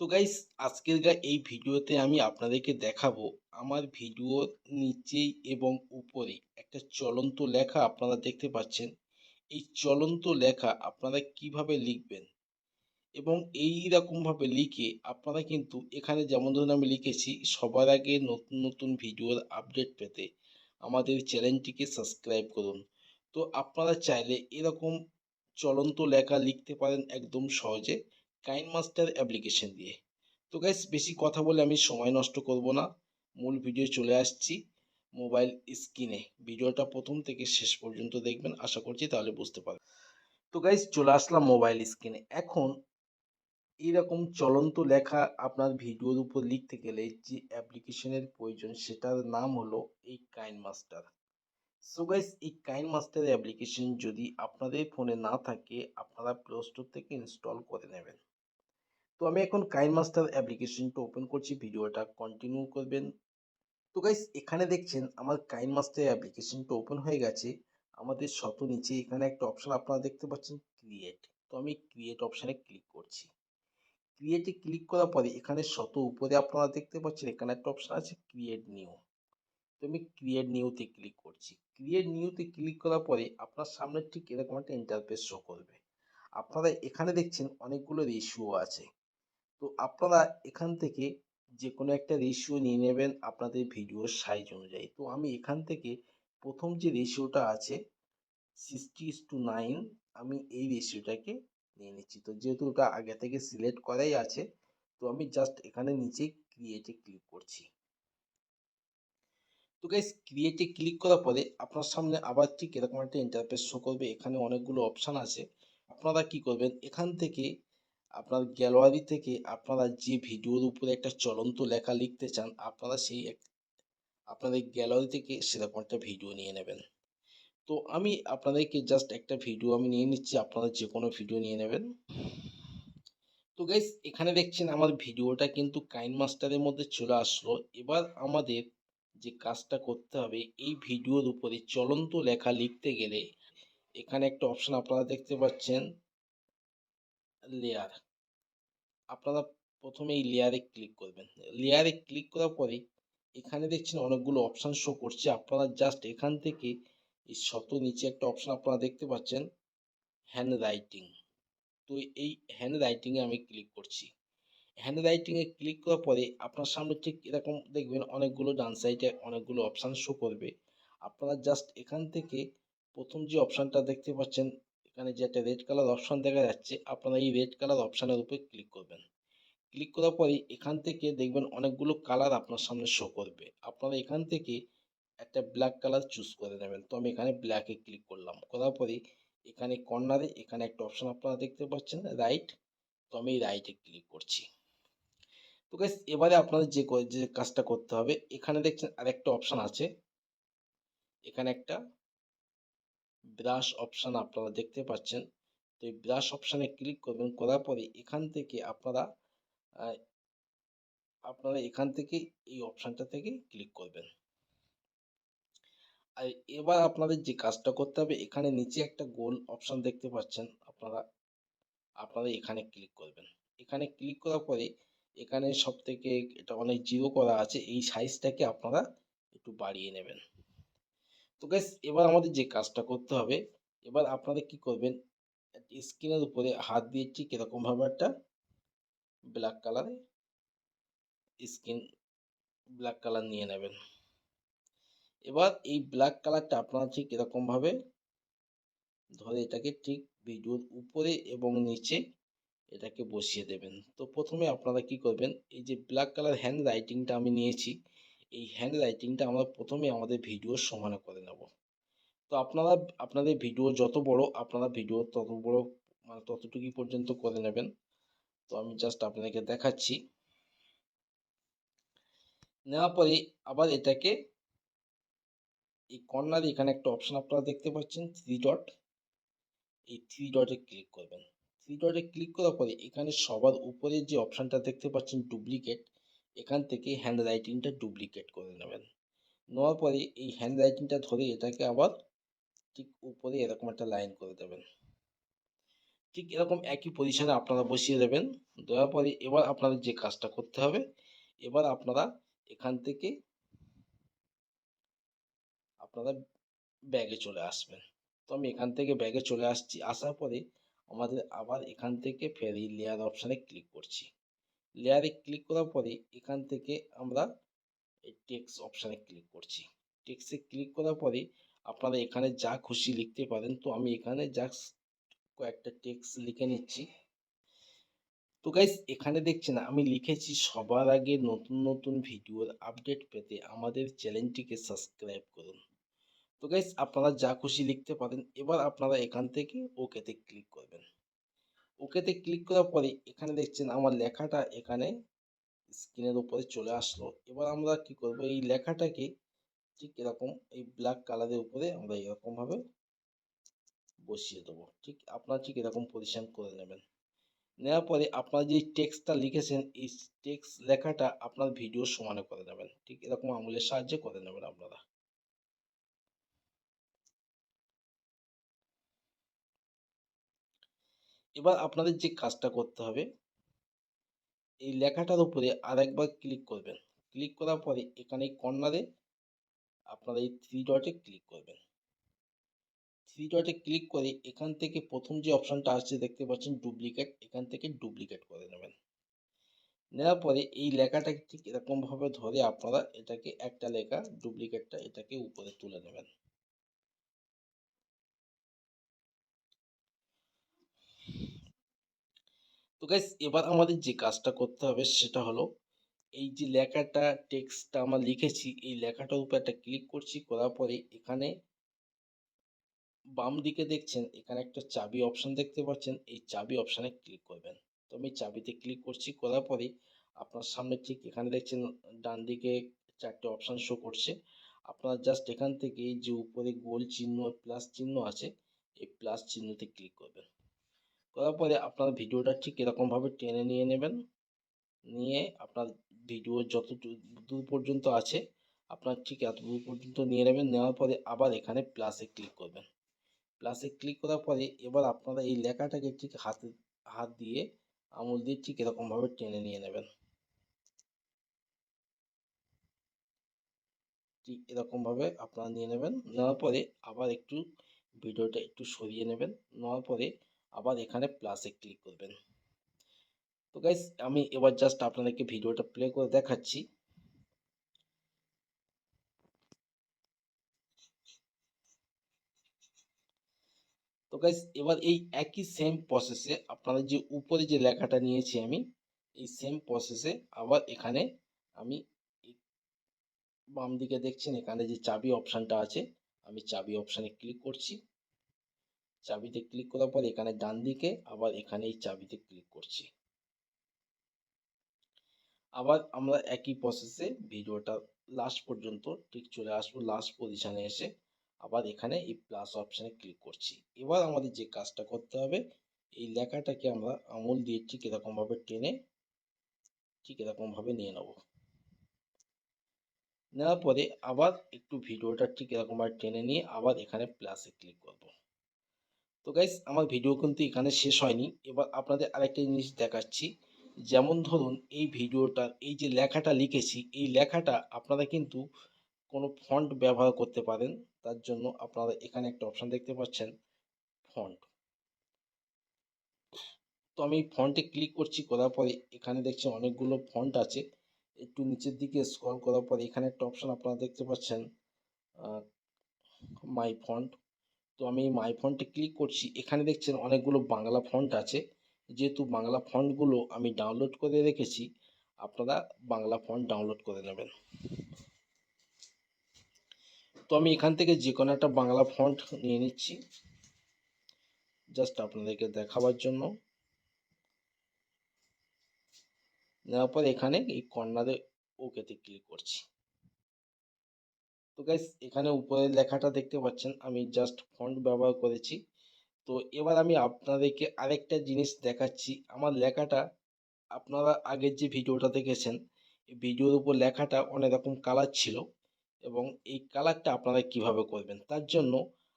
তো গাইস আজকের গা, এই ভিডিওতে আমি আপনাদেরকে দেখাবো আমার ভিডিওর নিচেই এবং উপরে একটা চলন্ত লেখা আপনারা দেখতে পাচ্ছেন। এই চলন্ত লেখা আপনারা কীভাবে লিখবেন? এবং এই রকমভাবে লিখে আপনারা কিন্তু এখানে যেমন ধরুন আমি লিখেছি, সবার আগে নতুন নতুন ভিডিওর আপডেট পেতে আমাদের চ্যানেলটিকে সাবস্ক্রাইব করুন। তো আপনারা চাইলে এরকম চলন্ত লেখা লিখতে পারেন একদম সহজে। কাইন মাস্টার অ্যাপ্লিকেশন দিয়ে। তো গাইস বেশি কথা বলে আমি সময় নষ্ট করব না। মূল ভিডিও চলে আসছি মোবাইল স্ক্রিনে ভিডিওটা প্রথম থেকে শেষ পর্যন্ত দেখবেন, আশা করছি তাহলে বুঝতে পারবেন। তো গাইস চলে আসলাম মোবাইল স্ক্রিনে এখন এইরকম চলন্ত লেখা আপনার ভিডিওর উপর লিখতে গেলে যে অ্যাপ্লিকেশনের প্রয়োজন, সেটার নাম হলো এই কাইন মাস্টার সো গাইস এই কাইন মাস্টার অ্যাপ্লিকেশন যদি আপনাদের ফোনে না থাকে, আপনারা প্লে স্টোর থেকে ইনস্টল করে নেবেন। তো আমি এখন কাইন মাস্টার অ্যাপ্লিকেশনটা ওপেন করছি ভিডিওটা কন্টিনিউ করবেন। তো গাইস এখানে দেখছেন আমার কাইন মাস্টার অ্যাপ্লিকেশনটা ওপেন হয়ে গেছে। আমাদের শত নিচে এখানে একটা অপশন আপনারা দেখতে পাচ্ছেন ক্রিয়েট তো আমি ক্রিয়েট অপশানে ক্লিক করছি। ক্রিয়েটে ক্লিক করার পরে এখানে শত উপরে আপনারা দেখতে পাচ্ছেন, এখানে একটা অপশন আছে ক্রিয়েট নিউ তো আমি ক্রিয়েট নিউতে ক্লিক করছি। ক্রিয়েট নিউতে ক্লিক করার পরে আপনার সামনে ঠিক এরকম একটা ইন্টারফেস শো করবে। আপনারা এখানে দেখছেন অনেকগুলো রেশিও আছে। তো আপনারা এখান থেকে যে কোনো একটা রেশিও নিয়ে নেবেন আপনাদের ভিডিওর সাইজ অনুযায়ী। তো আমি এখান থেকে প্রথম যে রেশিওটা আছে সিক্সটি টু নাইন আমি এই রেশিওটাকে নিয়ে নিচ্ছি। তো যেহেতু ওটা আগে থেকে সিলেক্ট করাই আছে, তো আমি জাস্ট এখানে নিচে ক্রিয়েটে ক্লিক করছি। তো গাইস ক্রিয়েটে ক্লিক করার পরে আপনার সামনে আবার ঠিক এরকম একটা ইন্টারফেস শো করবে। এখানে অনেকগুলো অপশান আছে। আপনারা কি করবেন, এখান থেকে আপনার গ্যালারি থেকে আপনারা যে ভিডিওর উপরে একটা চলন্ত লেখা লিখতে চান, আপনারা সেই এক- আপনাদের গ্যালারি থেকে সেরকম একটা ভিডিও নিয়ে নেবেন। তো আমি আপনাদেরকে জাস্ট একটা ভিডিও আমি নিয়ে নিচ্ছি, আপনারা যে কোনো ভিডিও নিয়ে নেবেন। তো গাইস এখানে দেখছেন আমার ভিডিওটা কিন্তু কাইন মাস্টারের মধ্যে চলে আসলো। এবার আমাদের যে কাজটা করতে হবে, এই ভিডিওর উপরে চলন্ত লেখা লিখতে গেলে এখানে একটা অপশন আপনারা দেখতে পাচ্ছেন লেয়ার আপনারা প্রথমে এই লেয়ারে ক্লিক করবেন। লেয়ারে ক্লিক করার পরে এখানে দেখছেন অনেকগুলো অপশান শো করছে। আপনারা জাস্ট এখান থেকে এই শত নিচে একটা অপশান আপনারা দেখতে পাচ্ছেন হ্যান্ড রাইটিং তো এই হ্যান্ড রাইটিংয়ে আমি ক্লিক করছি। হ্যান্ড রাইটিংয়ে ক্লিক করার পরে আপনার সামনে ঠিক এরকম দেখবেন অনেকগুলো ডান সাইডে অনেকগুলো অপশান শো করবে। আপনারা জাস্ট এখান থেকে প্রথম যে অপশানটা দেখতে পাচ্ছেন এখানে যে একটা রেড কালার অপশান দেখা যাচ্ছে, আপনারা এই রেড কালার অপশানের উপরে ক্লিক করবেন। ক্লিক করার পরে এখান থেকে দেখবেন অনেকগুলো কালার আপনার সামনে শো করবে। আপনারা এখান থেকে একটা ব্ল্যাক কালার চুজ করে নেবেন। তো আমি এখানে ব্ল্যাকে ক্লিক করলাম। করার পরে এখানে কর্নারে এখানে একটা অপশান আপনারা দেখতে পাচ্ছেন রাইট তো আমি রাইটে ক্লিক করছি। তো গাইস এবারে আপনাদের যে যে কাজটা করতে হবে, এখানে দেখছেন আরেকটা অপশান আছে। এখানে একটা ব্রাশ অপশন আপনারা দেখতে পাচ্ছেন। তো এই ব্রাশ অপশানে ক্লিক করবেন, করার পরে এখান থেকে আপনারা আপনারা এখান থেকে এই অপশানটা থেকে ক্লিক করবেন। আর এবার আপনাদের যে কাজটা করতে হবে, এখানে নিচে একটা গোল অপশন দেখতে পাচ্ছেন আপনারা। আপনারা এখানে ক্লিক করবেন। এখানে ক্লিক করার পরে এখানে সব থেকে এটা অনেক জিরো করা আছে, এই সাইজটাকে আপনারা একটু বাড়িয়ে নেবেন। তো গ্যাস এবার আমাদের যে কাজটা করতে হবে, এবার আপনারা কি করবেন? স্ক্রিনের উপরে হাত দিয়ে ঠিক এরকমভাবে একটা ব্ল্যাক কালারে স্ক্রিন ব্ল্যাক কালার নিয়ে নেবেন। এবার এই ব্ল্যাক কালারটা আপনারা ঠিক এরকমভাবে ধরে এটাকে ঠিক ভিডিওর উপরে এবং নিচে এটাকে বসিয়ে দেবেন। তো প্রথমে আপনারা কি করবেন? এই যে ব্ল্যাক কালার হ্যান্ড রাইটিংটা আমি নিয়েছি এই হ্যান্ড রাইটিংটা আমরা প্রথমে আমাদের ভিডিওর সমানে করে নেব। তো আপনারা, আপনাদের ভিডিও যত বড়, আপনারা ভিডিও তত বড় মানে ততটুকুই পর্যন্ত করে নেবেন। তো আমি জাস্ট আপনাদেরকে দেখাচ্ছি। নেওয়ার পরে আবার এটাকে এই কর্নারে এখানে একটা অপশন আপনারা দেখতে পাচ্ছেন থ্রি ডট এই থ্রি ডটে ক্লিক করবেন। থ্রি ডটে ক্লিক করার পরে এখানে সবার উপরে যে অপশানটা দেখতে পাচ্ছেন ডুপ্লিকেট এখান থেকে হ্যান্ড রাইটিংটা ডুপ্লিকেট করে নেবেন। নেওয়ার পরে এই হ্যান্ড রাইটিংটা ধরে এটাকে আবার ঠিক উপরে এরকম একটা লাইন করে দেবেন। ঠিক এরকম একই পজিশনে আপনারা বসিয়ে দেবেন। দেওয়ার পরে এবার আপনাদের যে কাজটা করতে হবে, এবার আপনারা এখান থেকে আপনারা ব্যাগে চলে আসবেন। তো আমি এখান থেকে ব্যাগে চলে আসছি, আসার পরে আমাদের আবার এখান থেকে ফের লেয়ার অপশানে ক্লিক করছি। লেয়ারে ক্লিক করার পরে এখান থেকে আমরা টেক্স অপশানে ক্লিক করছি। টেক্সে ক্লিক করার পরে আপনারা এখানে যা খুশি লিখতে পারেন। তো আমি এখানে যা কয়েকটা টেক্স লিখে নিচ্ছি। তো গাইস এখানে দেখছেন আমি লিখেছি, সবার আগে নতুন নতুন ভিডিওর আপডেট পেতে আমাদের চ্যানেলটিকে সাবস্ক্রাইব করুন। তো গাইস আপনারা যা খুশি লিখতে পারেন, এবার আপনারা এখান থেকে ওকেতে ক্লিক করবেন। ওকেতে ক্লিক করার পরে এখানে দেখছেন আমার লেখাটা এখানে স্ক্রিনের উপরে চলে আসলো। এবার আমরা কি করব? এই লেখাটাকে ঠিক এরকম এই ব্ল্যাক কালারের উপরে আমরা এরকমভাবে বসিয়ে দেবো। ঠিক আপনারা ঠিক এরকম পজিশন করে নেবেন। নেওয়ার পরে আপনারা যে টেক্সটটা লিখেছেন, এই টেক্সট লেখাটা আপনার ভিডিও সমানে করে নেবেন। ঠিক এরকম আঙুলের সাহায্যে করে নেবেন আপনারা। এবার আপনাদের যে কাজটা করতে হবে, এই লেখাটার উপরে আরেকবার ক্লিক করবেন। ক্লিক করার পরে এখানে কর্নারে আপনারা এই থ্রি ডটে ক্লিক করবেন। থ্রি ডটে ক্লিক করে এখান থেকে প্রথম যে অপশানটা আসছে দেখতে পাচ্ছেন ডুপ্লিকেট এখান থেকে ডুপ্লিকেট করে নেবেন। নেওয়ার পরে এই লেখাটাকে ঠিক এরকমভাবে ধরে আপনারা এটাকে একটা লেখা ডুপ্লিকেটটা এটাকে উপরে তুলে নেবেন। তো গাইস এবার আমাদের যে কাজটা করতে হবে সেটা হলো, এই যে লেখাটা টেক্সটটা আমরা লিখেছি, এই লেখাটার উপর একটা ক্লিক করছি, করার পরে এখানে বাম দিকে দেখছেন, এখানে একটা চাবি অপশন দেখতে পাচ্ছেন, এই চাবি অপশানে ক্লিক করবেন। তো আমি চাবিতে ক্লিক করছি, করার পরে আপনার সামনে ঠিক এখানে দেখছেন, ডান দিকে চারটে অপশান শো করছে। আপনারা জাস্ট এখান থেকে যে উপরে গোল চিহ্ন প্লাস চিহ্ন আছে, এই প্লাস চিহ্নতে ক্লিক করবেন। করার পরে আপনার ভিডিওটা ঠিক এরকমভাবে টেনে নিয়ে নেবেন। নিয়ে আপনার ভিডিও যত দূর পর্যন্ত আছে, আপনার ঠিক এত দূর পর্যন্ত নিয়ে নেবেন। নেওয়ার পরে আবার এখানে প্লাসে ক্লিক করবেন। প্লাসে ক্লিক করার পরে এবার আপনারা এই লেখাটাকে ঠিক হাতে, হাত দিয়ে আঙুল দিয়ে ঠিক এরকমভাবে টেনে নিয়ে নেবেন। ঠিক এরকমভাবে আপনারা নিয়ে নেবেন। নেওয়ার পরে আবার একটু ভিডিওটা একটু সরিয়ে নেবেন। নেওয়ার পরে আবার এখানে প্লাসে ক্লিক করবেন। তো গাইস আমি এবার জাস্ট আপনাদেরকে ভিডিওটা প্লে করে দেখাচ্ছি। তো গাইস এবার এই একই সেম প্রসেসে আপনাদের যে উপরে যে লেখাটা নিয়েছি আমি, এই সেম প্রসেসে আবার এখানে আমি বাম দিকে দেখছেন, এখানে যে চাবি অপশানটা আছে, আমি চাবি অপশানে ক্লিক করছি। চাবিতে ক্লিক করার পর এখানে ডান দিকে আবার এখানে এই চাবিতে ক্লিক করছি। আবার আমরা একই প্রসেসে ভিডিওটা লাস্ট পর্যন্ত ঠিক চলে আসব লাস্ট পজিশনে এসে আবার এখানে এই প্লাস অপশানে ক্লিক করছি। এবার আমাদের যে কাজটা করতে হবে, এই লেখাটাকে আমরা আঙুল দিয়ে ঠিক এরকমভাবে টেনে ঠিক এরকমভাবে নিয়ে নেব। নেওয়ার পরে আবার একটু ভিডিওটা ঠিক এরকমভাবে টেনে নিয়ে আবার এখানে প্লাসে ক্লিক করব। তো গাইস আমার ভিডিও কিন্তু এখানে শেষ হয়নি। এবার আপনাদের আরেকটা জিনিস দেখাচ্ছি। যেমন ধরুন, এই ভিডিওটার এই যে লেখাটা লিখেছি, এই লেখাটা আপনারা কিন্তু কোনো ফন্ট ব্যবহার করতে পারেন। তার জন্য আপনারা এখানে একটা অপশান দেখতে পাচ্ছেন ফন্ট তো আমি ফন্টে ক্লিক করছি, করার পরে এখানে দেখছি অনেকগুলো ফন্ট আছে। একটু নিচের দিকে স্ক্রল করার পরে এখানে একটা অপশান আপনারা দেখতে পাচ্ছেন মাই ফন্ট তো আমি মাই ফন্টে ক্লিক করছি। এখানে দেখছেন অনেকগুলো বাংলা ফন্ট আছে। যেহেতু বাংলা ফন্টগুলো আমি ডাউনলোড করে রেখেছি, আপনারা বাংলা ফন্ট ডাউনলোড করে নেবেন। তো আমি এখান থেকে যে কোনো একটা বাংলা ফন্ট নিয়ে নিচ্ছি। জাস্ট আপনাদেরকে দেখাবার জন্য। নেওয়ার পর এখানে এই কর্নারে ওকেতে ক্লিক করছি। তো গাইস এখানে উপরে লেখাটা দেখতে পাচ্ছেন, আমি জাস্ট ফন্ট ব্যবহার করেছি। তো এবার আমি আপনাদেরকে আরেকটা জিনিস দেখাচ্ছি। আমার লেখাটা আপনারা আগের যে ভিডিওটা দেখেছেন ভিডিওর উপর লেখাটা অনেক রকম কালার ছিল এবং এই কালারটা আপনারা কীভাবে করবেন, তার জন্য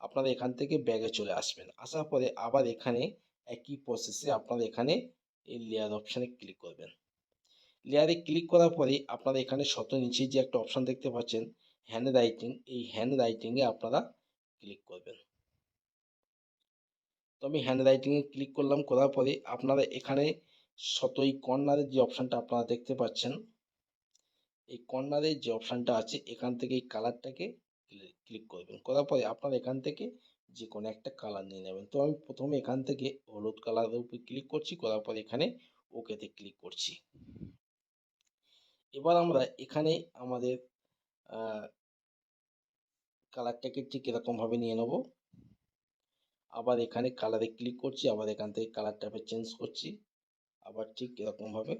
আপনারা এখান থেকে ব্যাগে চলে আসবেন। আসার পরে আবার এখানে একই প্রসেসে আপনারা এখানে এই লেয়ার অপশানে ক্লিক করবেন। লেয়ারে ক্লিক করার পরে আপনারা এখানে শত নিচে যে একটা অপশান দেখতে পাচ্ছেন হ্যান্ড রাইটিং এই হ্যান্ড রাইটিংয়ে আপনারা ক্লিক করবেন। তো আমি হ্যান্ড রাইটিংয়ে ক্লিক করলাম, করার পরে আপনারা এখানে শতই কর্নারের যে অপশানটা আপনারা দেখতে পাচ্ছেন, এই কর্নারের যে অপশানটা আছে, এখান থেকে এই কালারটাকে ক্লিক করবেন। করার পরে আপনারা এখান থেকে যে কোনো একটা কালার নিয়ে নেবেন। তো আমি প্রথমে এখান থেকে হলুদ কালারের উপর ক্লিক করছি, করার পরে এখানে ওকেতে ক্লিক করছি। এবার আমরা এখানে আমাদের কালারটাকে ঠিক এরকমভাবে নিয়ে নেব। আবার এখানে কালারে ক্লিক করছি, আবার এখান থেকে কালারটাকে চেঞ্জ করছি, আবার ঠিক এরকমভাবে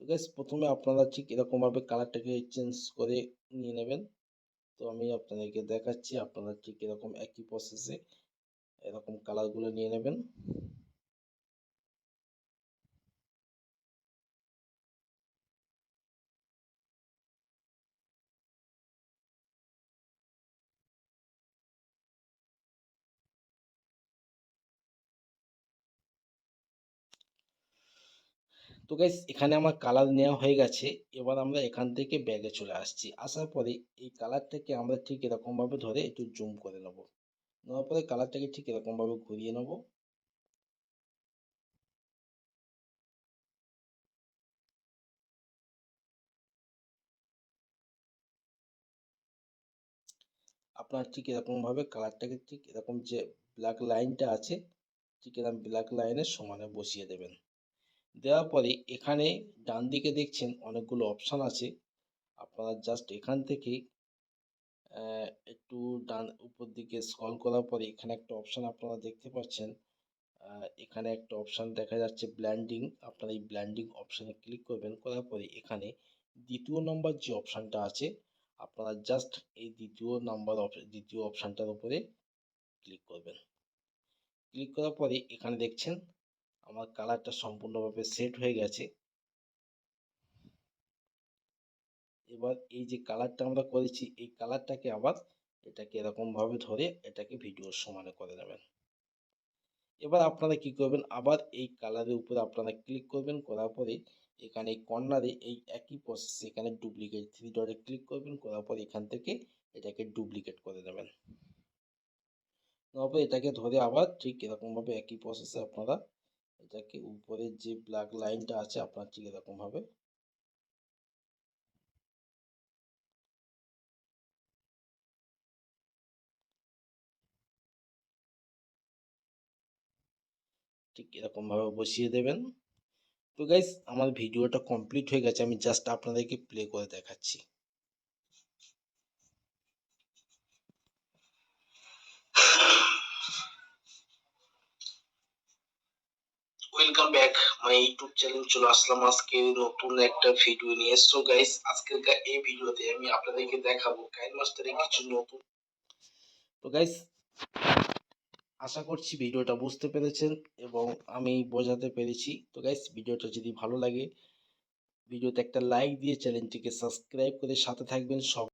তো প্রথমে আপনারা ঠিক এরকমভাবে কালারটাকে চেঞ্জ করে নিয়ে নেবেন। তো আমি আপনাদেরকে দেখাচ্ছি, আপনারা ঠিক এরকম একই প্রসেসে এরকম কালারগুলো নিয়ে নেবেন। তো গাইস এখানে আমার কালার নেওয়া হয়ে গেছে। এবার আমরা এখান থেকে ব্যাগে চলে আসছি। আসার পরে এই কালারটাকে আমরা ঠিক এরকমভাবে ধরে একটু জুম করে নেব। নেওয়ার পরে কালারটাকে ঠিক এরকমভাবে ঘুরিয়ে নেব। আপনার ঠিক এরকমভাবে কালারটাকে ঠিক এরকম যে ব্ল্যাক লাইনটা আছে, ঠিক এরকম ব্ল্যাক লাইনের সমানে বসিয়ে দেবেন। দেওয়ার পরে এখানে ডান দিকে দেখছেন অনেকগুলো অপশান আছে। আপনারা জাস্ট এখান থেকে একটু ডান উপর দিকে স্ক্রল করার পরে এখানে একটা অপশান আপনারা দেখতে পাচ্ছেন। এখানে একটা অপশান দেখা যাচ্ছে ব্ল্যান্ডিং আপনারা এই ব্ল্যান্ডিং অপশানে ক্লিক করবেন, করার পরে এখানে দ্বিতীয় নম্বর যে অপশানটা আছে, আপনারা জাস্ট এই দ্বিতীয় নাম্বার দ্বিতীয় অপশানটার উপরে ক্লিক করবেন। ক্লিক করার পরে এখানে দেখছেন, আমার কালারটা সম্পূর্ণভাবে সেট হয়ে গেছে। এবার এই যে কালারটা আমরা করেছি, এই কালারটাকে আবার এটাকে এরকমভাবে ধরে এটাকে ভিডিওর সমানে করে নেবেন। এবার আপনারা কি করবেন, আবার এই কালারের উপরে আপনারা ক্লিক করবেন, করার পরে এখানে এই কর্নারে এই একই প্রসেস এখানে ডুপ্লিকেট থ্রি ডটে ক্লিক করবেন, করার পর এখান থেকে এটাকে ডুপ্লিকেট করে দেবেন তারপর এটাকে ধরে আবার ঠিক এরকমভাবে একই প্রসেসে আপনারা এটাকে উপরের যে ব্ল্যাক লাইনটা আছে, আপনার ঠিক এরকমভাবে এরকমভাবে বসিয়ে দেবেন। তো গাইস আমার ভিডিওটা কমপ্লিট হয়ে গেছে। আমি জাস্ট আপনাদেরকে প্লে করে দেখাচ্ছি। Welcome back my YouTube channel চলে আসলাম। আজকে নতুন একটা ভিডিও নিয়ে। সো গাইস আজকের এই ভিডিওতে আমি আপনাদেরকে দেখাবো। কাইন মাস্টারের কিছু নতুন তো গাইস আশা করছি ভিডিওটা বুঝতে পেরেছেন এবং আমি বোঝাতে পেরেছি। তো গাইস ভিডিওটা যদি ভালো লাগে, ভিডিওতে একটা লাইক দিয়ে চ্যানেলটিকে সাবস্ক্রাইব করে সাথে থাকবেন। সব